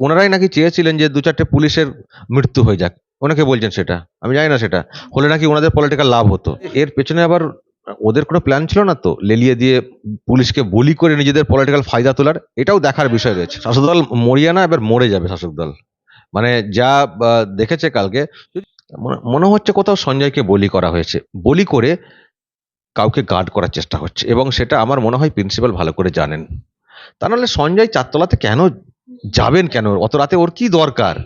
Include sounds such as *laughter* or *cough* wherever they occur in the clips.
ওনারাই নাকি চেয়েছিলেন যে দু চারটে পুলিশের মৃত্যু হয়ে যাক। ওনাকে বলছেন সেটা। আমি জানি না সেটা। হলে নাকি ওনাদের পলিটিক্যাল লাভ হতো। এর পেছনে আবার ওদের কোনো প্ল্যান ছিল না তো? লেলিয়ে দিয়ে পুলিশকে বলি করে নিজেদের পলিটিক্যাল ফায়দা তোলার? এটাও দেখার বিষয় রয়েছে। শাসক দল মরিয়া না, এবার মরে যাবে শাসক দল মানে যা দেখেছে কালকে, মনে- হচ্ছে কোথাও সঞ্জয়কে বলি করা হয়েছে। বলি করে কাউকে গার্ড করার চেষ্টা হচ্ছে। এবং সেটা আমার মনে হয় প্রিন্সিপাল ভালো করে জানেন। তা নাহলে সঞ্জয় চারতলাতে কেন যাবেন কেন? অত রাতে ওর কি দরকার?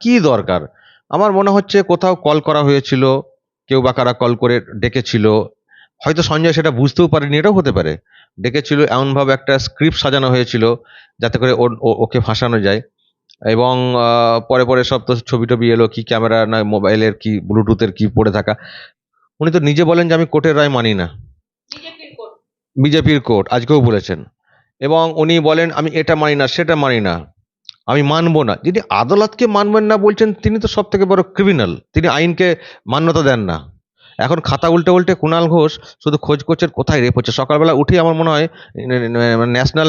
কি দরকার? আমার মনে হচ্ছে কোথাও কল করা হয়েছিল কেউ বা কারা কল করে ডেকেছিল। হয়তো সঞ্জয় সেটা বুঝতেও পারেনি এটাও হতে পারে। ডেকেছিল এমনভাবে একটা স্ক্রিপ্ট সাজানো হয়েছিল যাতে করে ওর- ওকে ফাঁসানো যায়। এবং পরে পরে সব তো ছবি টবি এলো কি ক্যামেরা না মোবাইলের কি ব্লুটুথের কি পড়ে থাকা। উনি তো নিজে বলেন যে আমি কোর্টের রায় মানি না। বিজেপির কোর্ট আজকেও বলেছেন। এবং উনি বলেন, আমি এটা মানি না, সেটা মানি না। আমি মানবো না। যিনি আদালতকে মানবেন না বলছেন, তিনি তো সব থেকে বড় ক্রিমিনাল তিনি আইনকে মান্যতা দেন না। এখন খাতা উল্টে উল্টে কুণাল ঘোষ শুধু খোঁজ করছেন কোথায় রেপ হচ্ছে? সকালবেলা উঠেই আমার মনে হয় ন্যাশনাল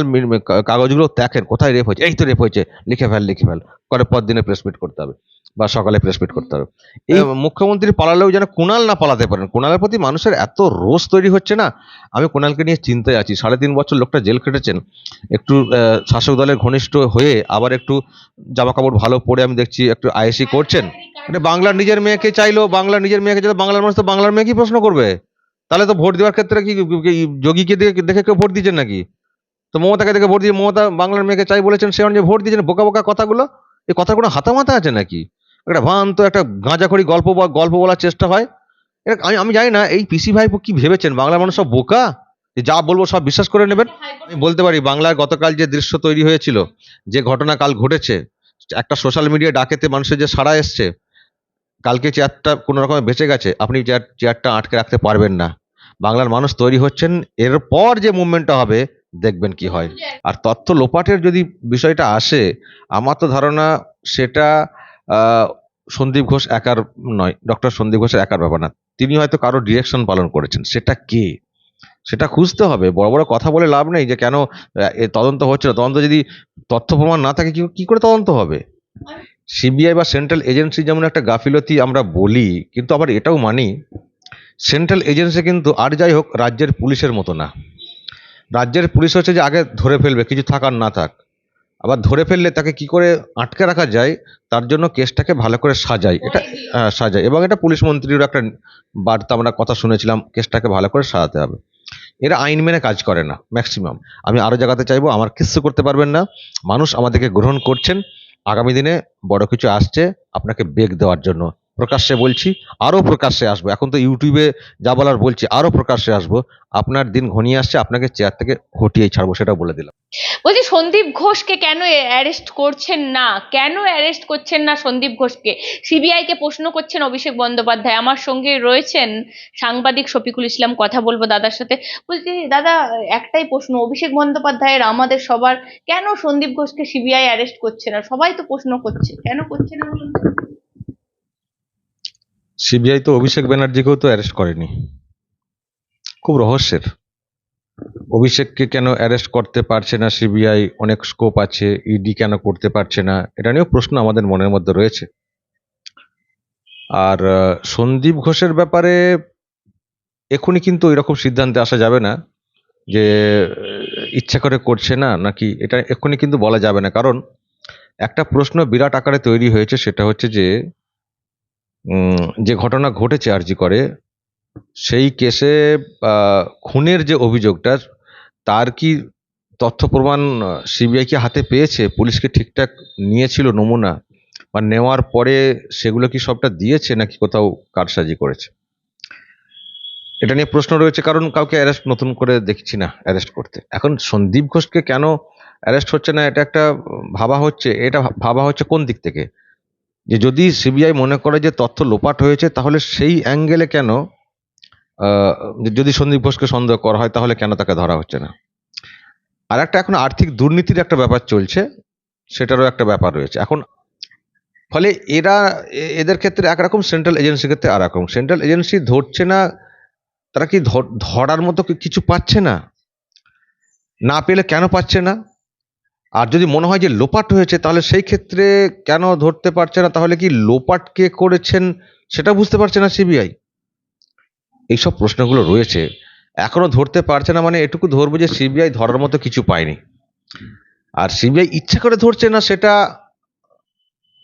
কাগজগুলো দেখেন, কোথায় রেপ হয়েছে? এই তো রেপ হয়েছে। লিখে ফেল লিখে ফেল। করে পর দিনে প্রেস মিট করতে হবে। বা সকালে প্রেস মিট করতে হবে। এই মুখ্যমন্ত্রী পালালেও যেন কুণাল না পালাতে পারেন। কুণালের প্রতি মানুষের এত রোষ তৈরি হচ্ছে না আমি কুণালকে নিয়ে চিন্তায় আছি। সাড়ে তিন বছর লোকটা জেল কেটেছেন একটু শাসক দলের ঘনিষ্ঠ হয়ে আবার একটু জামা কাপড় ভালো পরে আমি দেখছি একটু আয়েসি করছেন। মানে বাংলার নিজের মেয়েকে চাইলো বাংলার নিজের মেয়েকে চাইলো বাংলার মানুষ তো বাংলার মেয়েকেই প্রশ্ন করবে। তাহলে তো ভোট দেওয়ার ক্ষেত্রে কি কি যোগীকে দেখে দেখে কেউ ভোট দিচ্ছেন নাকি? তো মমতাকে দেখে ভোট দিয়ে মমতা বাংলার মেয়েকে চাই বলেছেন সে অনুযায়ী ভোট দিয়েছেন। বোকা বোকা কথাগুলো এই কথার কোনো হাতা মাথা আছে নাকি? একটা ভ্রান্ত একটা গাঁজাখড়ি গল্প বল- গল্প বলার চেষ্টা হয়। এটা আমি আমি জানি না, এই পিসি ভাইপো কি ভেবেছেন? বাংলার মানুষ সব বোকা? যে বলব সব বিশ্বাস করে নেবেন? আমি বলতে পারি বাংলায় গতকাল যে দৃশ্য তৈরি হয়েছিল, যে ঘটনা কাল ঘটেছে, একটা সোশ্যাল মিডিয়া ডাকেতে মানুষের যে সাড়া এসছে, কালকে চেয়ারটা কোনো রকমে বেঁচে গেছে, আপনি চেয়ার, চেয়ারটা আটকে রাখতে পারবেন না। বাংলার মানুষ তৈরি হচ্ছেন এরপর যে মুভমেন্টটা হবে, দেখবেন কি হয়। আর তথ্য লোপাটের যদি বিষয়টা আসে, আমার তো ধারণা সেটা সন্দীপ ঘোষ একার নয় ডক্টর সন্দীপ ঘোষের একার ব্যাপার না। তিনি হয়তো কারও ডিরেকশন পালন করেছেন। সেটা কে? সেটা খুঁজতে হবে। বড় বড় কথা বলে লাভ নেই যে কেন তদন্ত হচ্ছে না। তদন্ত যদি তথ্য প্রমাণ না থাকে, কি করে তদন্ত হবে? সিবিআই বা সেন্ট্রাল এজেন্সি যেমন একটা গাফিলতি আমরা বলি, কিন্তু আবার এটাও মানি সেন্ট্রাল এজেন্সি কিন্তু আর যাই হোক, রাজ্যের পুলিশের মতো না। রাজ্যের পুলিশ হচ্ছে যে আগে ধরে ফেলবে, কিছু থাক আর না থাক। আবার ধরে ফেললে তাকে কি করে আটকে রাখা যায় তার জন্য কেসটাকে ভালো করে সাজায়। এটা হ্যাঁ সাজায়। এবং এটা পুলিশ মন্ত্রীর একটা বার্তা আমরা কথা শুনেছিলাম কেসটাকে ভালো করে সাজাতে হবে। এরা আইন মেনে কাজ করে না ম্যাক্সিমাম। আমি আরও জায়গাতে চাইব আমার কিচ্ছু করতে পারবেন না। মানুষ আমাদেরকে গ্রহণ করছেন। আগামী দিনে বড় কিছু আসছে আপনাকে বেগ দেওয়ার জন্য। প্রকাশ্যে বলছি, আরও প্রকাশ্যে আসব। এখন তো ইউটিউবে যা বলার বলছি, আরও প্রকাশ্যে আসব। আপনার দিন ঘনিয়ে আসছে, আপনাকে চেয়ার থেকে হটিয়েই ছাড়বো সেটা বলে দিলাম। বলছি, সন্দীপ ঘোষকে কেন অ্যারেস্ট করছেন না? কেন অ্যারেস্ট করছেন না সন্দীপ ঘোষকে? সিবিআই কে প্রশ্ন করছেন অভিষেক বন্দ্যোপাধ্যায়, আমার সঙ্গে রয়েছেন সাংবাদিক শফিকুল ইসলাম, কথা বলব দাদার সাথে। বলছি, দাদা, একটাই প্রশ্ন, অভিষেক বন্দ্যোপাধ্যায়ের আমাদের সবার, কেন সন্দীপ ঘোষকে সিবিআই অ্যারেস্ট করছে না? সবাই তো প্রশ্ন করছে, কেন করছে না বলুন? সিবিআই তো অভিষেক ব্যানার্জিকেও তো অ্যারেস্ট করেনি। খুব রহস্যের। অভিষেককে কেন অ্যারেস্ট করতে পারছে না সিবিআই? অনেক স্কোপ আছে ইডি কেন করতে পারছে না? এটা নিয়েও প্রশ্ন আমাদের মনের মধ্যে রয়েছে। আর সন্দীপ ঘোষের ব্যাপারে এখনই কিন্তু এরকম সিদ্ধান্তে আসা যাবে না যে ইচ্ছা করে করছে না নাকি, এটা এক্ষুনি কিন্তু বলা যাবে না। কারণ একটা প্রশ্ন বিরাট আকারে তৈরি হয়েছে, সেটা হচ্ছে যে যে ঘটনা ঘটেছে আরজি করে, সেই কেসে খুনের যে অভিযোগটা, তার কি তথ্য প্রমাণ সিবিআই কি হাতে পেয়েছে? পুলিশকে ঠিকঠাক নিয়েছিল নমুনা? বা নেওয়ার পরে সেগুলো কি সবটা দিয়েছে, নাকি কোথাও কারসাজি করেছে? এটা নিয়ে প্রশ্ন রয়েছে, কারণ কাউকে অ্যারেস্ট, নতুন করে দেখছি না অ্যারেস্ট করতে। এখন সন্দীপ ঘোষকে কেন অ্যারেস্ট হচ্ছে না, এটা একটা ভাবা হচ্ছে, এটা ভাবা হচ্ছে কোন দিক থেকে? যে যদি সিবিআই মনে করে যে তথ্য লোপাট হয়েছে, তাহলে সেই অ্যাঙ্গেলে কেন যদি সন্দীপ ঘোষকে সন্দেহ করা হয়, তাহলে কেন তাকে ধরা হচ্ছে না? আর একটা এখন আর্থিক দুর্নীতির একটা ব্যাপার চলছে, সেটারও একটা ব্যাপার রয়েছে। এখন ফলে এরা, এদের ক্ষেত্রে একরকম সেন্ট্রাল এজেন্সির ক্ষেত্রে আর রকম সেন্ট্রাল এজেন্সি ধরছে না, তারা কি ধরার মতো কিছু পাচ্ছে না? না পেলে কেন পাচ্ছে না? আর যদি মনে হয় যে লোপাট হয়েছে, তাহলে সেই ক্ষেত্রে কেন ধরতে পারছে না? তাহলে কি লোপাট কে করেছেন সেটা বুঝতে পারছে না সিবিআই? এইসব প্রশ্নগুলো রয়েছে। এখনও ধরতে পারছে না মানে এটুকু ধরবো যে সিবিআই ধরার মতো কিছু পায়নি। আর সিবিআই ইচ্ছা করে ধরছে না সেটা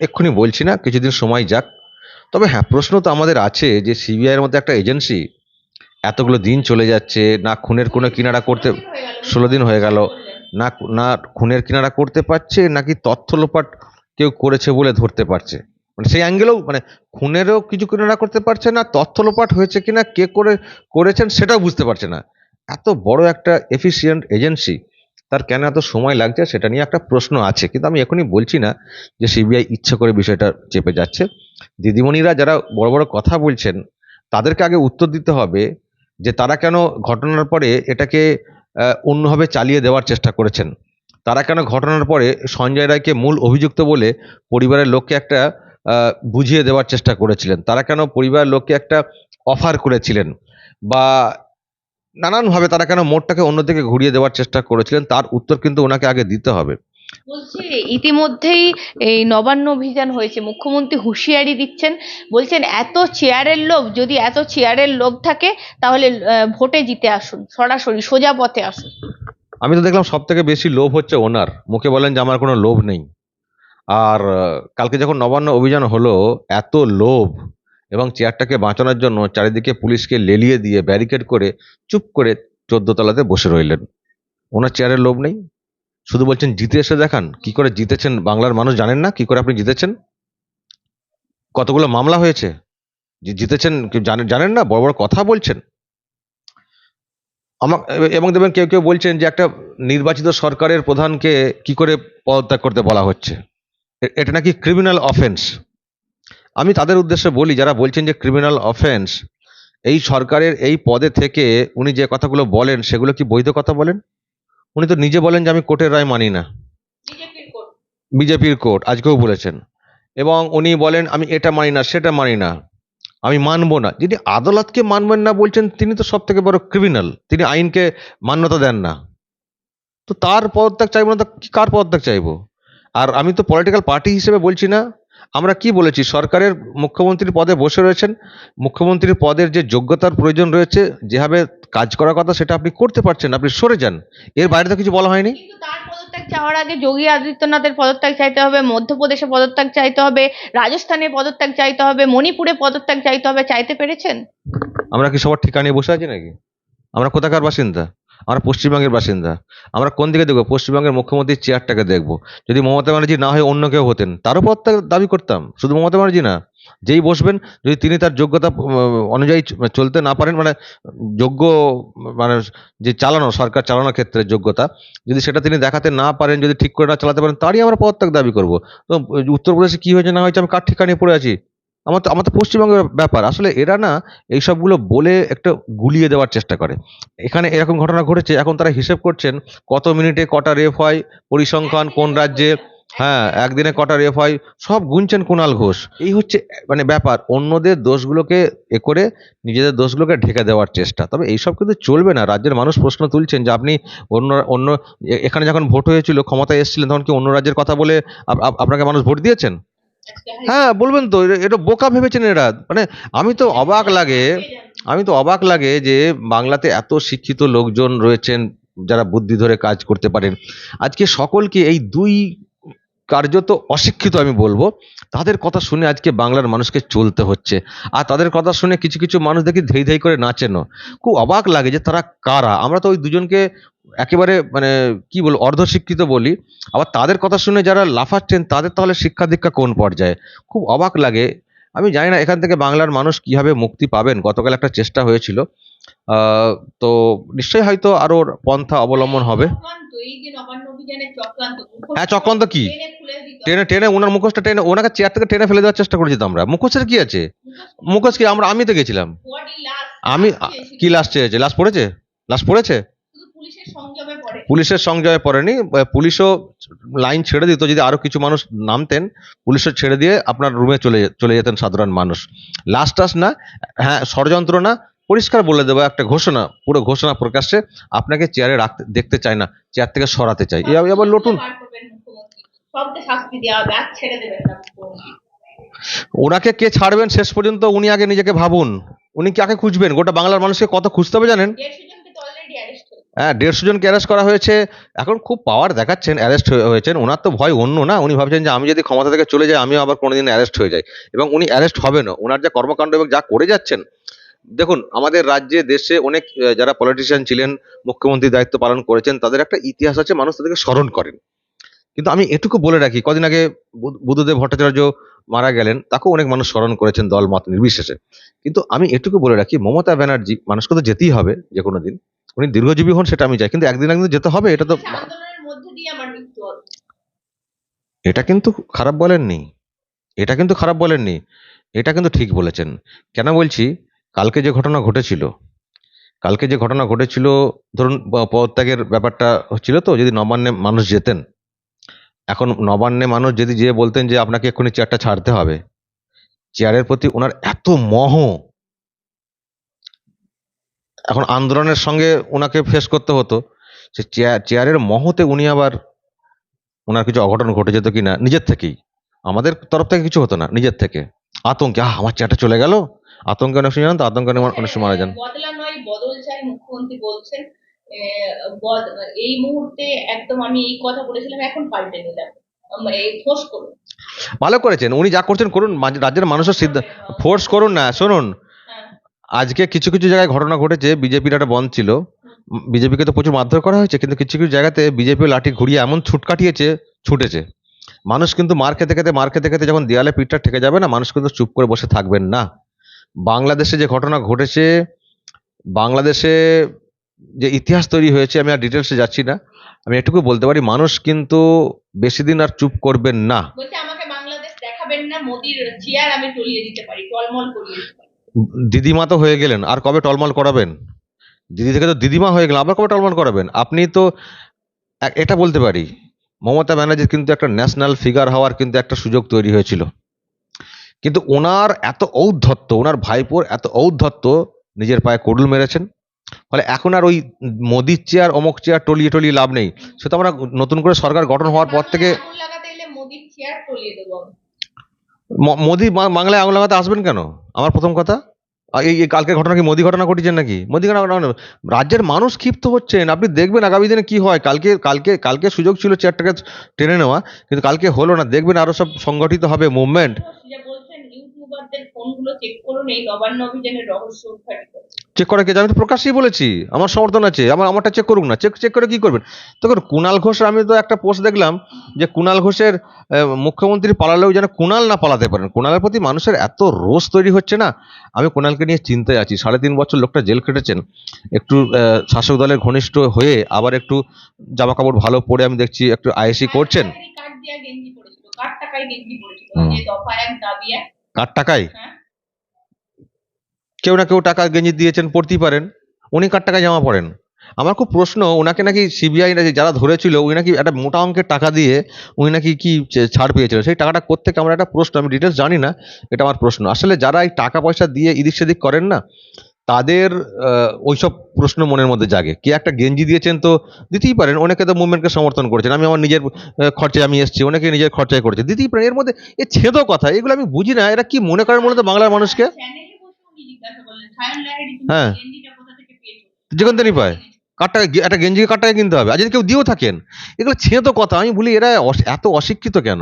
এক্ষুনি বলছি না, কিছুদিন সময় যাক। তবে হ্যাঁ প্রশ্ন তো আমাদের আছে যে সিবিআইয়ের মধ্যে একটা এজেন্সি, এতগুলো দিন চলে যাচ্ছে, না খুনের কোনো কিনারা করতে ষোলো দিন হয়ে গেল না না খুনের কিনারা করতে পারছে, নাকি তথ্য লোপাট কেউ করেছে বলে ধরতে পারছে? মানে সেই অ্যাঙ্গেলেও মানে খুনেরও কিছু কিনারা করতে পারছে না, তথ্য লোপাট হয়েছে কিনা, কে করে, করেছেন সেটাও বুঝতে পারছে না। এত বড় একটা এফিসিয়েন্ট এজেন্সি তার কেন এত সময় লাগছে সেটা নিয়ে একটা প্রশ্ন আছে। কিন্তু আমি এখনই বলছি না যে সিবিআই ইচ্ছে করে বিষয়টা চেপে যাচ্ছে। দিদিমণিরা যারা বড় বড় কথা বলছেন, তাদেরকে আগে উত্তর দিতে হবে যে তারা কেন ঘটনার পরে এটাকে অন্যভাবে চালিয়ে দেওয়ার চেষ্টা করেছেন। তারা কেন ঘটনার পরে সঞ্জয় রায়কে মূল অভিযুক্ত বলে পরিবারের লোককে একটা বুঝিয়ে দেওয়ার চেষ্টা করেছিলেন? তারা কেন পরিবারের লোককে একটা অফার করেছিলেন? বা নানানভাবে তারা কেন মোড়টাকে অন্যদিকে ঘুরিয়ে দেওয়ার চেষ্টা করেছিলেন? তার উত্তর কিন্তু ওনাকে আগে দিতে হবে। বলছে, ইতিমধ্যেই এই নবান্ন অভিযান হয়েছে। মুখ্যমন্ত্রী হুঁশিয়ারি দিচ্ছেন। বলছেন, এত চেয়ারের লোভ, যদি এত চেয়ারের লোভ থাকে, তাহলে ভোটে জিতে আসুন, সরাসরি, সোজা পথে আসুন। আমি তো দেখলাম সব থেকে বেশি লোভ হচ্ছে ওনার। মুখে বলেন যে, আমার কোনো লোভ নেই। আর কালকে যখন নবান্ন অভিযান হলো, এত লোভ, এবং চেয়ারটাকে বাঁচানোর জন্য চারিদিকে পুলিশকে লেলিয়ে দিয়ে, ব্যারিকেড করে, চুপ করে চোদ্দ তলাতে বসে রইলেন। ওনার চেয়ারের লোভ নেই? শুধু বলছেন জিতে এসে দেখান, কি করে জিতেছেন? বাংলার মানুষ জানেন না, কি করে আপনি জিতেছেন? কতগুলো মামলা হয়েছে? জিতেছেন জানেন না? বড় বড় কথা বলছেন। আমার, এবং দেখবেন কেউ কেউ বলছেন যে একটা নির্বাচিত সরকারের প্রধানকে কি করে পদত্যাগ করতে বলা হচ্ছে? এটা নাকি ক্রিমিনাল অফেন্স আমি তাদের উদ্দেশ্যে বলি, যারা বলছেন যে ক্রিমিনাল অফেন্স এই সরকারের এই পদে থেকে উনি যে কথাগুলো বলেন, সেগুলো কি বৈধ কথা বলেন? উনি তো নিজে বলেন যে আমি কোর্টের রায় মানি না। বিজেপির কোর্ট। আজকেও বলেছেন। এবং উনি বলেন আমি এটা মানি না সেটা মানি না। আমি মানবো না। যিনি আদালতকে মানবেন না বলছেন তিনি তো সব থেকে বড় ক্রিমিনাল তিনি আইনকে মান্যতা দেন না। তো তার পদত্যাগ চাইব না তো কার পদত্যাগ চাইব? আর আমি তো পলিটিক্যাল পার্টি হিসেবে বলছি না। আমরা কি বলেছি? সরকারের মুখ্যমন্ত্রীর পদে বসে রয়েছেন। মুখ্যমন্ত্রীর পদের যে যোগ্যতার প্রয়োজন রয়েছে যেভাবে কাজ করার কথা সেটা আপনি করতে পারছেন আপনি সরে যান। এর বাইরে তো কিছু বলা হয়নি? কিন্তু তার পদত্যাগ চাওয়ার আগে যোগী আদিত্যনাথের পদত্যাগ চাইতে হবে মধ্যপ্রদেশে পদত্যাগ চাইতে হবে রাজস্থানে পদত্যাগ চাইতে হবে মণিপুরে পদত্যাগ চাইতে হবে চাইতে পেরেছেন? আমরা কি সবার ঠিকা নিয়ে বসে আছি নাকি? আমরা কোথাকার বাসিন্দা? আমরা পশ্চিমবঙ্গের বাসিন্দা। আমরা কোন দিকে দেখব? পশ্চিমবঙ্গের মুখ্যমন্ত্রীর চেয়ারটাকে দেখব। যদি মমতা ব্যানার্জি না হয়ে অন্য কেউ হতেন তারও পদত্যাগ দাবি করতাম। শুধু মমতা ব্যানার্জি না যেই বসবেন, যদি তিনি তার যোগ্যতা অনুযায়ী চলতে না পারেন মানে যোগ্য মানে যে চালানো, সরকার চালানোর ক্ষেত্রে যোগ্যতা, যদি সেটা তিনি দেখাতে না পারেন, যদি ঠিক করে না চালাতে পারেন, তারই আমরা পদত্যাগ দাবি করব। তো, উত্তরপ্রদেশে কি হয়েছে, না হয়েছে, আমি কার ঠিকা পড়ে আছি? আমার তো আমার তো পশ্চিমবঙ্গের ব্যাপার। আসলে এরা না এই সবগুলো বলে একটা গুলিয়ে দেওয়ার চেষ্টা করে। এখানে এরকম ঘটনা ঘটেছে, এখন তারা হিসেব করছেন, কত মিনিটে কটা রেপ হয়, পরিসংখ্যান, কোন রাজ্যে হ্যাঁ একদিনে কটা রেপ হয়, সব গুনছেন কুণাল ঘোষ। এই হচ্ছে মানে ব্যাপার, অন্যদের দোষগুলোকে এ করে নিজেদের দোষগুলোকে ঢেকে দেওয়ার চেষ্টা। তবে এইসব কিন্তু চলবে না, রাজ্যের মানুষ প্রশ্ন তুলছেন যে আপনি অন্য অন্য এখানে যখন ভোট হয়েছিল, ক্ষমতায় এসেছিলেন, তখন কি অন্য রাজ্যের কথা বলে আপ- আপ- আপনাকে মানুষ ভোট দিয়েছেন? হ্যাঁ বলবেন তো এটা বোকা ভেবেছেন এরা। মানে আমি তো অবাক লাগে, আমি তো অবাক লাগে যে বাংলাতে এত শিক্ষিত লোকজন রয়েছেন যারা বুদ্ধি ধরে কাজ করতে পারেন। আজকে সকলকে এই দুই কার্যত অশিক্ষিত আমি বলব, তাদের কথা শুনে আজকে বাংলার মানুষকে চলতে হচ্ছে। আর তাদের কথা শুনে কিছু কিছু মানুষ দেখি ধেই ধেই করে নাচেনও খুব অবাক লাগে যে তারা কারা? আমরা তো ওই দুজনকে একেবারে মানে কি বলব, অর্ধশিক্ষিত বলি। আবার তাদের কথা শুনে যারা লাফাচ্ছেন, তাদের তাহলে শিক্ষা দীক্ষা কোন পর্যায়ে? খুব অবাক লাগে। আমি জানি না এখান থেকে বাংলার মানুষ কীভাবে মুক্তি পাবেন। গতকাল একটা চেষ্টা হয়েছিল। তো নিশ্চয়ই হয়তো আরও পন্থা অবলম্বন হবে। হ্যাঁ, চক্রান্ত কি? টেনে টেনে ওনার মুখোশটা টেনে ওনাকে চেয়ার থেকে টেনে ফেলে দেওয়ার চেষ্টা করেছি তো আমরা। মুখোশের কি আছে? মুখোশ কি? আমরা আমি তো গেছিলাম। আমি কি লাস্ট চেয়েছে? লাস্ট পড়েছে? লাস্ট পড়েছে? পুলিশের সংযোগে পড়েনি। পুলিশও লাইন ছেড়ে দিত যদি আরও কিছু মানুষ নামতেন পুলিশও ছেড়ে দিয়ে আপনার রুমে চলে চলে যেতেন সাধারণ মানুষ। লাস্ট টাস না হ্যাঁ ষড়যন্ত্র না পরিষ্কার বলে দেবো একটা ঘোষণা পুরো ঘোষণা প্রকাশ্যে আপনাকে চেয়ারে রাখতে দেখতে চায় না চেয়ার থেকে সরাতে চাই। আবার লটুন হবে না। মুখ্যমন্ত্রী ওনাকে কে ছাড়বেন শেষ পর্যন্ত উনি আগে নিজেকে ভাবুন। উনি কাকে খুঁজবেন? গোটা বাংলার মানুষকে কত খুঁজতে হবে জানেন? হ্যাঁ দেড়শো জনকে অ্যারেস্ট করা হয়েছে। এখন খুব পাওয়ার দেখাচ্ছেন অ্যারেস্ট হয়েছেন। ওনার তো ভয় অন্য না। উনি ভাবছেন যে আমি যদি ক্ষমতা থেকে চলে যাই আমিও আবার কোনোদিন অ্যারেস্ট হয়ে যাই। এবং উনি অ্যারেস্ট হবেনও। ওনার যা কর্মকাণ্ড এবং যা করে যাচ্ছেন দেখুন আমাদের রাজ্যে দেশে অনেক যারা পলিটিশিয়ান ছিলেন মুখ্যমন্ত্রীর দায়িত্ব পালন করেছেন তাদের একটা ইতিহাস আছে মানুষ তাদেরকে স্মরণ করেন। কিন্তু আমি এটুকু বলে রাখি কদিন আগে বুদ্ধদেব ভট্টাচার্য মারা গেলেন তাকেও অনেক মানুষ স্মরণ করেছেন দল মত নির্বিশেষে। কিন্তু আমি এটুকু বলে রাখি মমতা ব্যানার্জি মানুষকে তো যেতেই হবে যে কোনো দিন উনি দীর্ঘজীবী হন সেটা আমি চাই কিন্তু একদিন একদিন যেতে হবে এটা তো এটা কিন্তু খারাপ বলেননি এটা কিন্তু খারাপ বলেননি এটা কিন্তু ঠিক বলেছেন। কেন বলছি কালকে যে ঘটনা ঘটেছিল, কালকে যে ঘটনা ঘটেছিল, ধরুন পদত্যাগের ব্যাপারটা হচ্ছিল তো, যদি নবান্নে মানুষ যেতেন, এখন নবান্নে মানুষ যদি যেয়ে বলতেন যে আপনাকে এক্ষুনি চেয়ারটা ছাড়তে হবে চেয়ারের প্রতি ওনার এত মহ, এখন আন্দোলনের সঙ্গে ওনাকে ফেস করতে হতো, সে চেয়ার চেয়ারের মহতে উনি আবার ওনার কিছু অঘটন ঘটে যেত কিনা, নিজের থেকেই, আমাদের তরফ থেকে কিছু হতো না, নিজের থেকে, আতঙ্কে, আহ, আমার চেয়ারটা চলে গেল আতঙ্কে অনেক সময় জানেন তো? আতঙ্কে অনেক সময় মারা যান। বদলা নয় বদল চাই মুখ্যমন্ত্রী বলছেন এই মুহূর্তে একদম আমি এই কথা বলেছিলাম এখন পাল্টে নিলাম এই ফোর্স করুন। ভালো করেছেন উনি যা করছেন করুন রাজ্যের মানুষের সিদ্ধ ফোর্স করুন না শুনুন। হ্যাঁ। আজকে কিছু কিছু জায়গায় ঘটনা ঘটেছে বিজেপির একটা বন্ধ ছিল। বিজেপিকে তো প্রচুর মারধর করা হয়েছে কিন্তু কিছু কিছু জায়গাতে বিজেপি লাঠি ঘুরিয়ে এমন ছুট কাটিয়েছে ছুটেছে। মানুষ কিন্তু মার খেতে খেতে মার খেতে খেতে যখন দেয়ালে পিঠটা ঠেকে যাবে না মানুষ কিন্তু চুপ করে বসে থাকবেন না। বাংলাদেশে যে ঘটনা ঘটেছে বাংলাদেশে যে ইতিহাস তৈরি হয়েছে আমি আর ডিটেলসে যাচ্ছি না। আমি এটুকু বলতে পারি মানুষ কিন্তু বেশি দিন আর চুপ করবেন না। দিদিমা তো হয়ে গেলেন আর কবে টলমল করাবেন? দিদি থেকে তো দিদিমা হয়ে গেলেন আবার কবে টলমল করাবেন? আপনি তো এটা বলতে পারি মমতা ব্যানার্জির কিন্তু একটা ন্যাশনাল ফিগার হওয়ার কিন্তু একটা সুযোগ তৈরি হয়েছিল। কিন্তু ওনার এত ঔদ্ধত্য ওনার ভাইপোর এত ঔদ্ধত্য নিজের পায়ে কোডুল মেরেছেন। ফলে এখন আর ওই মোদির চেয়ার অমুক চেয়ার টলিয়ে টলিয়ে লাভ নেই। সে তো আমরা নতুন করে সরকার গঠন হওয়ার পর থেকে মোদি বাংলায় আঙুল লাগাতে আসবেন কেন? আমার প্রথম কথা। এই কালকের ঘটনা কি? মোদি ঘটনা ঘটেছেন নাকি? মোদি ঘটনা ঘটনা রাজ্যের মানুষ ক্ষিপ্ত হচ্ছেন। আপনি দেখবেন আগামী দিনে কি হয়? কালকে কালকে কালকে সুযোগ ছিল চেয়ারটাকে টেনে নেওয়া কিন্তু কালকে হলো না। দেখবেন আরও সব সংগঠিত হবে মুভমেন্ট। যে ফোনগুলো চেক করুন এই নবান্ন অভিযানের রহস্য উদ্ঘাটিত চেক করে কে? আমি তো প্রকাশ্যেই বলেছি আমার সমর্থন আছে আমার আমারটা চেক করুক না চেক চেক করে কি করবেন? দেখুন কুণাল ঘোষ আমি তো একটা পোস্ট দেখলাম যে কুণাল ঘোষের মুখ্যমন্ত্রী পালালেও যেন কুণাল না পালাতে পারেন। কুণালের প্রতি মানুষের এত রোষ তৈরি হচ্ছে না আমি কুণালকে নিয়ে চিন্তায় আছি। সাড়ে তিন বছর লোকটা জেল খেটেছেন একটু শাসক দলের ঘনিষ্ঠ হয়ে আবার একটু জামা কাপড় ভালো পরে আমি দেখছি একটু আইএসি করছেন। কার্ড দেওয়া গেঞ্জি পড়েছিল কার টাকায় গেঞ্জি পড়েছিল যে দফা এক দাবি এক কার টাকায়? হ্যাঁ। কেউ না কেউ টাকা গেঞ্জি দিয়েছেন পড়তেই পারেন। উনি কার টাকায় জামা পড়েন? আমার খুব প্রশ্ন ওনাকে নাকি সিবিআই নাকি যারা ধরেছিল উনি নাকি একটা মোটা অঙ্কের টাকা দিয়ে উনি নাকি কি ছাড় পেয়েছিল সেই টাকাটা করতে আমার একটা প্রশ্ন আমি ডিটেলস জানি না এটা আমার প্রশ্ন। আসলে যারা এই টাকা পয়সা দিয়ে ইদিক সেদিক করেন না তাদের ওই ওইসব প্রশ্ন মনের মধ্যে জাগে। কে একটা গেঞ্জি দিয়েছেন তো দিতেই পারেন অনেকে তো মুভমেন্টকে সমর্থন করেছেন। আমি আমার নিজের খরচায় আমি এসেছি অনেকে নিজের খরচায় করেছে দিতেই পারেন। এর মধ্যে এ ছেদো কথা এগুলো আমি বুঝি না এরা কি মনে করেন মূলত বাংলার মানুষকে? হ্যাঁ। যেখান থেকে পায়। কার টাকা একটা গেঞ্জিকে কার টাকা কিনতে হবে। আর যদি কেউ দিয়েও থাকেন এগুলো ছেঁ তো কথা আমি বলি এরা এত অশিক্ষিত কেন?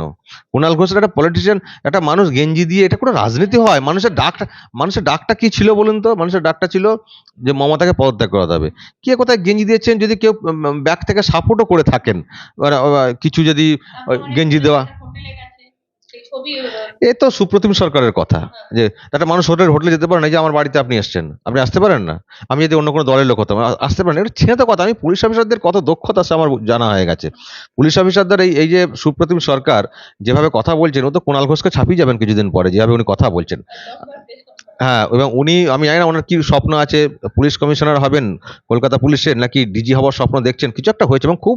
কুণাল ঘোষের একটা পলিটিশিয়ান একটা মানুষ গেঞ্জি দিয়ে এটা কোনো রাজনীতি হয়? মানুষের ডাকটা মানুষের ডাকটা কি ছিল বলুন তো? মানুষের ডাকটা ছিল যে মমতাকে পদত্যাগ করাতে হবে। কে কোথায় গেঞ্জি দিয়েছেন যদি কেউ ব্যাগ থেকে সাপোর্টও করে থাকেন? মানে, কিছু যদি গেঞ্জি দেওয়া। এ তো সুপ্রতিম সরকারের কথা, যে একটা মানুষ হোটেল হোটেলে যেতে পারে না, এই যে আমার বাড়িতে আপনি এসছেন, আপনি আসতে পারেন না? আমি যদি অন্য কোনো দলের লোক হতাম আসতে পারেন এটা ছেঁতো কথা, আমি পুলিশ অফিসারদের কত দক্ষতা আছে আমার জানা হয়ে গেছে। পুলিশ অফিসারদের এই এই যে সুপ্রতিম সরকার যেভাবে কথা বলছেন, ও তো কুণাল ঘোষকে ছাপিয়ে যাবেন কিছুদিন পরে, যেভাবে উনি কথা বলছেন। হ্যাঁ এবং উনি, আমি জানি না ওনার কি স্বপ্ন আছে, পুলিশ কমিশনার হবেন কলকাতা পুলিশের, নাকি ডিজি হওয়ার স্বপ্ন দেখছেন, কিছু একটা হয়েছে, এবং খুব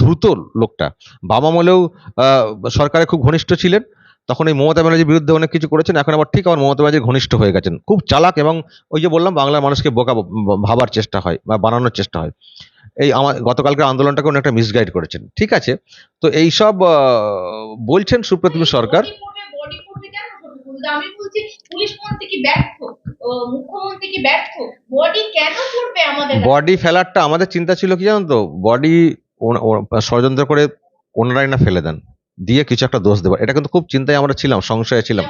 দ্রুত লোকটা। বাবা আমলেও সরকারে খুব ঘনিষ্ঠ ছিলেন তখন এই মমতা ব্যানার্জির বিরুদ্ধে অনেক কিছু করেছেন, এখন আবার ঠিক আবার মমতা ব্যানার্জির ঘনিষ্ঠ হয়ে গেছেন। খুব চালাক এবং ওই যে বললাম, বাংলার মানুষকে বোকা ভাবার চেষ্টা হয় বা বানানোর চেষ্টা হয়। এই আমার গতকালকের আন্দোলনটাকে অনেকটা মিসগাইড করেছেন। ঠিক আছে? তো এই সব বলছেন সুপ্রতিম সরকার। বডি বডি ফেলারটা আমাদের চিন্তা ছিল কি জানো তো? বডি ষড়যন্ত্র করে ওনারাই না ফেলে দেন। দিয়ে কিছু একটা দোষ দেবার এটা কিন্তু খুব চিন্তায় আমরা ছিলাম সংশয়ে ছিলাম।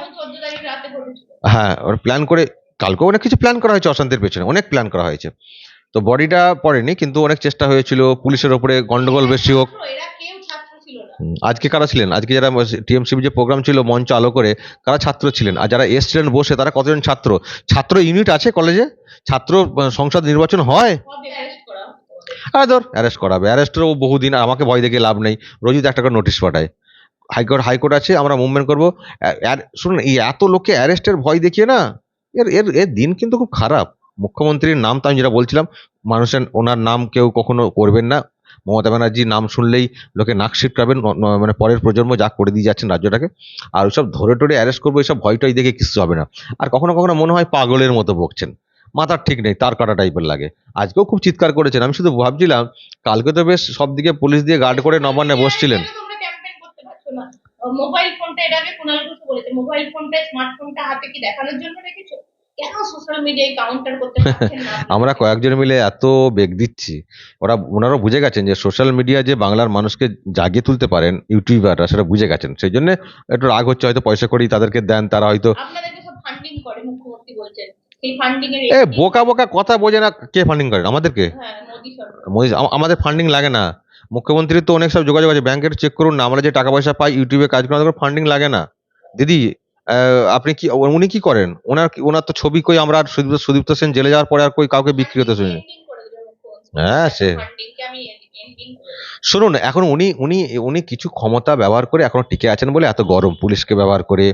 হ্যাঁ ওর প্ল্যান করে কালকেও অনেক কিছু প্ল্যান করা হয়েছে অশান্তির পেছনে অনেক প্ল্যান করা হয়েছে। তো বডিটা পড়েনি কিন্তু অনেক চেষ্টা হয়েছিল পুলিশের ওপরে গন্ডগোল বেশি হোক। আজকে কারা ছিলেন? আজকে যারা টিএমসিবি যে প্রোগ্রাম ছিল মঞ্চ আলো করে কারা ছাত্র ছিলেন? আর যারা এসছিলেন বসে তারা কতজন ছাত্র? ছাত্র ইউনিট আছে কলেজে ছাত্র সংসদ নির্বাচন হয়? হ্যাঁ ধর অ্যারেস্ট করাবে। অ্যারেস্টেরও বহুদিন আর আমাকে ভয় দেখে লাভ নেই। রোজই একটা করে নোটিশ পাঠায়। হাইকোর্ট হাইকোর্ট আছে, আমরা মুভমেন্ট করব। শুনুন, এই এত লোককে অ্যারেস্টের ভয় দেখিয়ে না, এর এর এর দিন কিন্তু খুব খারাপ। মুখ্যমন্ত্রীর নাম তো আমি যেটা বলছিলাম, মানুষের, ওনার নাম কেউ কখনো করবেন না। মমতা ব্যানার্জির নাম শুনলেই লোকে নাক ছিটকাবেন মানে পরের প্রজন্ম যা করে দিয়ে যাচ্ছেন রাজ্যটাকে। আর ওইসব ধরে টরে অ্যারেস্ট করব এইসব ভয়টাই দেখে কিছু হবে না। আর কখনো কখনো মনে হয় পাগলের মতো বকছেন মাথার ঠিক নেই, তার কাটা টাইপের লাগে। আজকেও খুব চিৎকার করেছেন, আমি শুধু ভাবছিলাম, কালকে তো বেশ সব দিকে পুলিশ দিয়ে গার্ড করে নবান্নে বসছিলেন কেন তোমরা ক্যাম্পেইন করতে পারছ না মোবাইল ফোনটা এর আগে কুণাল ঘোষ বলেছে মোবাইল ফোনটা স্মার্টফোনটা হাতে কি দেখানোর জন্য রেখেছো? কেন সোশ্যাল মিডিয়ায় কাউন্টার করতে *laughs* আমরা কয়েকজন মিলে এত বেগ দিচ্ছি। ওরা ওনারা বুঝে গেছেন যে সোশ্যাল মিডিয়া যে বাংলার মানুষকে জাগিয়ে তুলতে পারেন ইউটিউবাররা সেটা বুঝে গেছেন। সেই জন্য একটু রাগ হচ্ছে হয়তো পয়সা করি তাদেরকে দেন তারা হয়তো এ বোকা বোকা কথা বোঝে না কে ফান্ডিং করেন আমাদেরকে? হ্যাঁ মোদি আমাদের ফান্ডিং লাগে না। মুখ্যমন্ত্রীর তো অনেক সব যোগাযোগ আছে। ব্যাংকের চেক করুন না আমরা যে টাকা পয়সা পাই ইউটিউবে কাজ করি আমাদের ফান্ডিং লাগে না। দিদি আহ, আপনি কি উনি কি করেন? ওনার কি- ওনার তো ছবি কই আমরা আর সুদীপ্ত সুদীপ্ত সেন জেলে যাওয়ার পরে আর কই কাউকে বিক্রি হতে মুখ্যমন্ত্রী। হ্যাঁ, সে- শুনুন, এখন উনি উনি উনি কিছু ক্ষমতা ব্যবহার করে এখনও টিকে আছেন বলে এত গরম পুলিশকে ব্যবহার করে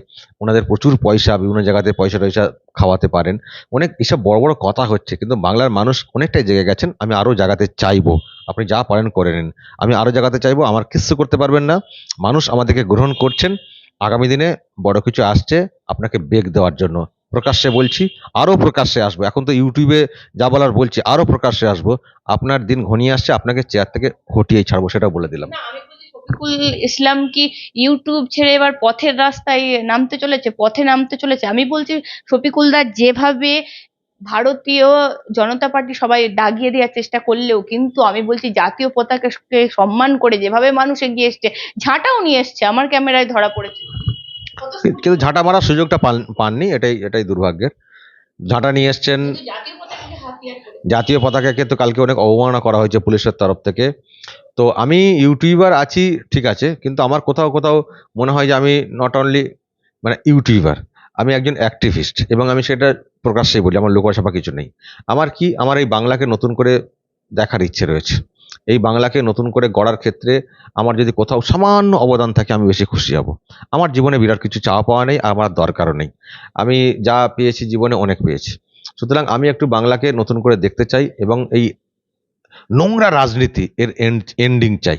ওনাদের প্রচুর পয়সা, বিভিন্ন জায়গাতে পয়সা টয়সা খাওয়াতে পারেন। অনেক এসব বড় বড় কথা হচ্ছে, কিন্তু বাংলার মানুষ অনেকটাই জেগে গেছেন, আমি আরও জায়গাতে চাইব। আপনি যা পারেন করে নিন। আমি আরও জায়গাতে চাইব, আমার কিচ্ছু করতে পারবেন না। মানুষ আমাদেরকে গ্রহণ করছেন, আগামী দিনে বড় কিছু আসছে আপনাকে বেগ দেওয়ার জন্য। প্রকাশ্যে বলছি, আরও প্রকাশ্যে আসব। এখন তো ইউটিউবে যা বলার বলছি, আরও প্রকাশ্যে আসব। আপনার দিন ঘনিয়ে আসছে, আপনাকে চেয়ার থেকে হটিয়েই ছাড়বো, সেটা বলে দিলাম। ইসলাম কি ইউটিউব ছেড়ে এবার পথের রাস্তায় নামতে চলেছে? পথে নামতে চলেছে? আমি বলছি শফিকুল দা যেভাবে ভারতীয় জনতা পার্টি সবাই দাগিয়ে দেওয়ার চেষ্টা করলেও, কিন্তু আমি বলছি জাতীয় পতাকাকে সম্মান করে যেভাবে মানুষ এগিয়ে এসছে, ঝাঁটাও নিয়ে এসছে, আমার ক্যামেরায় ধরা পড়েছে। কিন্তু ঝাঁটা মারার সুযোগটা পান- পাননি এটাই এটাই দুর্ভাগ্যের। ঝাঁটা নিয়ে এসছেন জাতীয় পতাকাকে জাতীয় পতাকাকে তো কালকে অনেক অবমাননা করা হয়েছে পুলিশের তরফ থেকে। তো আমি ইউটিউবার আছি ঠিক আছে কিন্তু আমার কোথাও কোথাও মনে হয় যে আমি নট অনলি মানে ইউটিউবার আমি একজন অ্যাক্টিভিস্ট এবং আমি সেটা প্রকাশ্যেই বলি আমার লোকসভা কিছু নেই। আমার কি আমার এই বাংলাকে নতুন করে দেখার ইচ্ছে রয়েছে? এই বাংলাকে নতুন করে গড়ার ক্ষেত্রে আমার যদি কোথাও সামান্য অবদান থাকে, আমি বেশি খুশি হব। আমার জীবনে বিরাট কিছু চাওয়া পাওয়া নেই, আমার দরকারও নেই। আমি যা পেয়েছি জীবনে অনেক পেয়েছি। সুতরাং আমি একটু বাংলাকে নতুন করে দেখতে চাই এবং এই নোংরা রাজনীতি এর এন্ডিং চাই।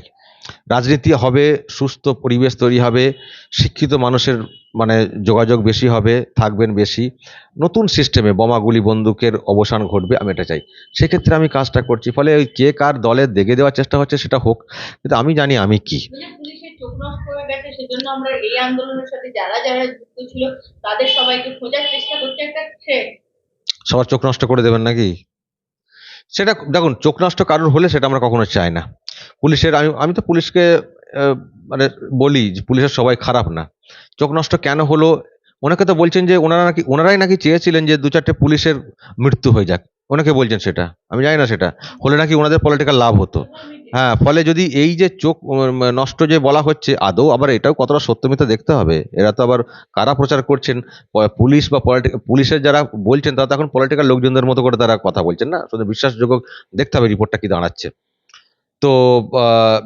রাজনীতি হবে সুস্থ পরিবেশ তৈরি হবে শিক্ষিত মানুষের মানে যোগাযোগ বেশি হবে থাকবেন বেশি। নতুন সিস্টেমে বোমাগুলি বন্দুকের অবসান ঘটবে আমি এটা চাই। সেক্ষেত্রে আমি কাজটা করছি ফলে ওই কে কার দলে দেখে দেওয়ার চেষ্টা হচ্ছে সেটা হোক কিন্তু আমি জানি আমি কি। মানে সবার চোখ নষ্ট করে দেবেন নাকি? সেটা দেখুন চোখ নষ্ট কারোর হলে সেটা আমরা কখনো চাই না। পুলিশের, আমি আমি তো পুলিশকে মানে বলি যে পুলিশের সবাই খারাপ না। চোখ নষ্ট কেন হলো? ওনাকে তো বলছেন যে ওনারা নাকি, ওনারাই নাকি চেয়েছিলেন যে দু চারটে পুলিশের মৃত্যু হয়ে যাক। ওনাকে বলছেন সেটা, আমি জানি না সেটা। হলে নাকি ওনাদের পলিটিক্যাল লাভ হতো। হ্যাঁ ফলে যদি এই যে চোখ নষ্ট যে বলা হচ্ছে, আদৌ আবার এটাও কতটা সত্যমিথ্যা দেখতে হবে? এরা তো আবার কারা প্রচার করছেন? পুলিশ বা পলিটিক্যাল পুলিশের যারা বলছেন, তারা তো এখন পলিটিক্যাল লোকজনদের মতো করে তারা কথা বলছেন না? শুধু বিশ্বাসযোগ্য দেখতে হবে রিপোর্টটা কি দাঁড়াচ্ছে? তো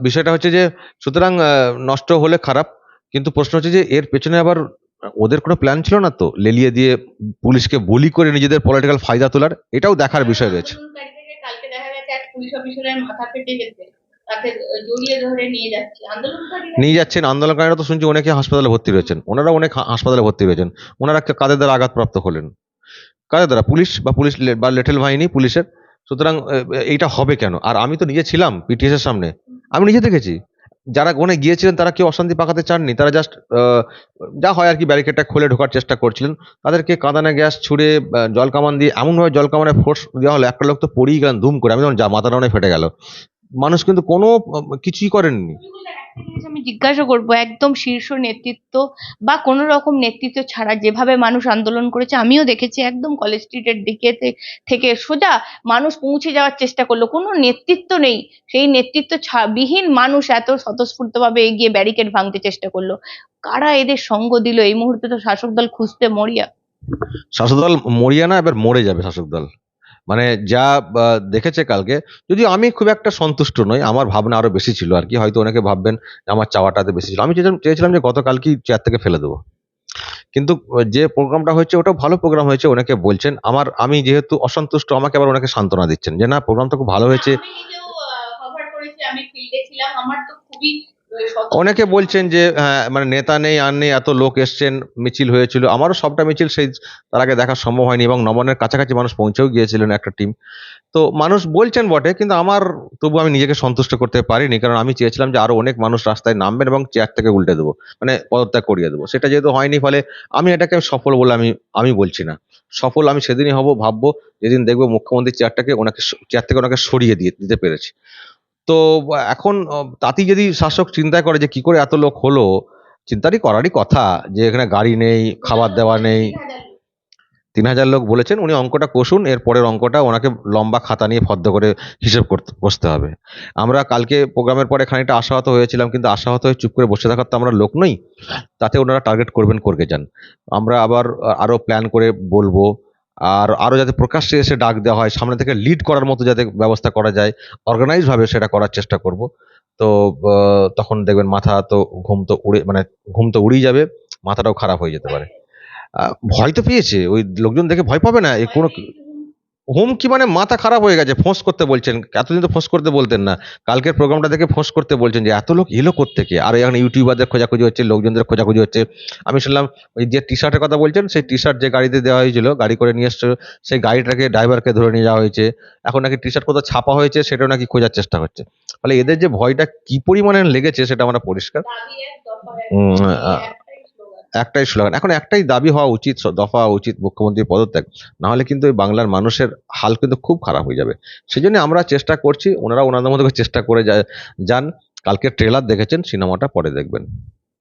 বিষয়টা হচ্ছে যে সুতরাং নষ্ট হলে খারাপ কিন্তু প্রশ্ন হচ্ছে যে এর পেছনে আবার ওদের কোনো প্ল্যান ছিল না তো? লেলিয়ে দিয়ে পুলিশকে বলি করে নিজেদের পলিটিক্যাল ফায়দা তোলার? এটাও দেখার বিষয় রয়েছে। জড়িয়ে ধরে নিয়ে যাচ্ছেন। আন্দোলনকারীরা তো শুনছি অনেকে হাসপাতালে ভর্তি রয়েছেন। ওনারা অনেক হাসপাতালে ভর্তি রয়েছেন। ওনারা কাদের দ্বারা আঘাতপ্রাপ্ত হলেন? কাদের দ্বারা? পুলিশ বা পুলিশ বা লেটেল বাহিনী পুলিশের? সুতরাং এইটা হবে কেন? আর আমি তো নিজে ছিলাম পিটিএস এর সামনে। আমি নিজে দেখেছি। যারা ওখানে গিয়েছিলেন, তারা কেউ অশান্তি পাকাতে চাননি। তারা জাস্ট যা হয় আর কি ব্যারিকেডটা খুলে ঢোকার চেষ্টা করছিলেন। তাদেরকে কাঁদানে গ্যাস ছুড়ে জল কামান দিয়ে এমনভাবে জল কামানে ফোর্স দেওয়া হলো, একটা লোক তো পড়েই গেলেন ধুম করে। আমি যখন যা মাথাটা অনেক ফেটে গেল। মানুষ কিন্তু কোনো কিছুই করেননি। আমি জিজ্ঞাসা করব একদম শীর্ষ নেতৃত্ব বা কোনো রকম নেতৃত্ব ছাড়া যেভাবে মানুষ আন্দোলন করেছে আমিও দেখেছি একদম কলেজ স্ট্রিটের দিকে থেকে সোজা মানুষ পৌঁছে যাওয়ার চেষ্টা করল। কোনো নেতৃত্ব নেই। সেই নেতৃত্ব বিহীন মানুষ এত স্বতঃস্ফূর্তভাবে এগিয়ে ব্যারিকেড ভাঙতে চেষ্টা করল। কারা এদের সঙ্গ দিল? এই মুহূর্তে তো শাসক দল খুঁজতে মরিয়া। শাসক দল মরিয়া না এবার মরে যাবে শাসক দল মানে যা দেখেছে কালকে, যদিও আমি খুব একটা সন্তুষ্ট নই, আমার ভাবনা আরও বেশি ছিল আর কি, হয়তো অনেকে ভাববেন আমার চাওয়াটাতে বেশি ছিল। আমি চেয়েছিলাম যে গতকালকেই চেয়ার থেকে ফেলে দেবো। কিন্তু, যে প্রোগ্রামটা হয়েছে ওটা ভালো প্রোগ্রাম হয়েছে, অনেকে বলছেন, আমার, আমি যেহেতু অসন্তুষ্ট, আমাকে আবার অনেকে সান্ত্বনা দিচ্ছেন, যে না প্রোগ্রামটা খুব ভালো হয়েছে। আমার তো খুবই অনেকে বলছেন যে হ্যাঁ, মানে নেতা নেই আর নেই এত লোক এসছেন মিছিল হয়েছিল। আমারও সবটা মিছিল সেই তার আগে দেখা সম্ভব হয়নি এবং নমনের কাছাকাছি মানুষ পৌঁছেও গিয়েছিলেন একটা টিম তো মানুষ বলছেন বটে কিন্তু আমার তবু আমি নিজেকে সন্তুষ্ট করতে পারিনি কারণ আমি চেয়েছিলাম যে আরও অনেক মানুষ রাস্তায় নামবেন এবং চেয়ার থেকে উল্টে দেবো মানে পদত্যাগ করিয়ে দেবো। সেটা যেহেতু হয়নি ফলে আমি এটাকে সফল বলে আমি আমি বলছি না। সফল আমি সেদিনই হব ভাববো যেদিন দেখব মুখ্যমন্ত্রী চেয়ারটাকে ওনাকে চেয়ার থেকে ওনাকে সরিয়ে দিয়ে দিতে পেরেছি। তো এখন তাতেই যদি শাসক চিন্তা করে যে কি করে এত লোক হলো চিন্তারই করারই কথা যে এখানে গাড়ি নেই খাবার দেওয়া নেই। তিন হাজার লোক বলেছেন উনি অঙ্কটা কষুন এর পরের অঙ্কটা ওনাকে লম্বা খাতা নিয়ে ফদ্দ করে হিসেব করতে বসতে হবে। আমরা কালকে প্রোগ্রামের পরে খানিকটা আশাহত হয়েছিলাম কিন্তু আশাহত হয়ে চুপ করে বসে থাকার তো আমরা লোক নই। তাতে ওনারা টার্গেট করবেন করকে যান। আমরা আবার আহ, আরও প্ল্যান করে বলব। আর আরও যাতে প্রকাশ্যে এসে ডাক দেওয়া হয়, সামনে থেকে লিড করার মতো যাতে ব্যবস্থা করা যায় অর্গানাইজ ভাবে সেটা করার চেষ্টা করব। তো তখন দেখবেন মাথা তো ঘুম তো উড়ে মানে ঘুম তো উড়েই যাবে, মাথাটাও খারাপ হয়ে যেতে পারে। ভয় তো পেয়েছে, ওই লোকজন দেখে ভয় পাবে না? এ কোনো হুমকি মানে মাথা খারাপ হয়ে গেছে ফোঁস করতে বলছেন। এতদিন তো ফোঁস করতে বলতেন না। কালকের প্রোগ্রামটা দেখে ফোঁস করতে বলছেন যে এত লোক এলো করতে থেকে আর এখন ইউটিউবারদের খোঁজাখুঁজি হচ্ছে লোকজনদের খোঁজাখুঁজি হচ্ছে। আমি শুনলাম ওই যে টি শার্টের কথা বলছেন সেই টি শার্ট যে গাড়িতে দেওয়া হয়েছিল গাড়ি করে নিয়ে এসছে সেই গাড়িটাকে ড্রাইভারকে ধরে নিয়ে যাওয়া হয়েছে। এখন নাকি টি শার্ট কোথাও ছাপা হয়েছে সেটাও নাকি খোঁজার চেষ্টা হচ্ছে। ফলে এদের যে ভয়টা কি পরিমাণে লেগেছে সেটা আমরা পরিষ্কার? একটাই স্লোগান এখন একটাই দাবি হওয়া উচিত দফা উচিত মুখ্যমন্ত্রীর পদত্যাগ। নাহলে কিন্তু এই বাংলার মানুষের হাল কিন্তু খুব খারাপ হয়ে যাবে। সেই জন্য আমরা চেষ্টা করছি, ওনারা ওনাদের মতো চেষ্টা করে যান। কালকে ট্রেলার দেখেছেন সিনেমাটা পরে দেখবেন।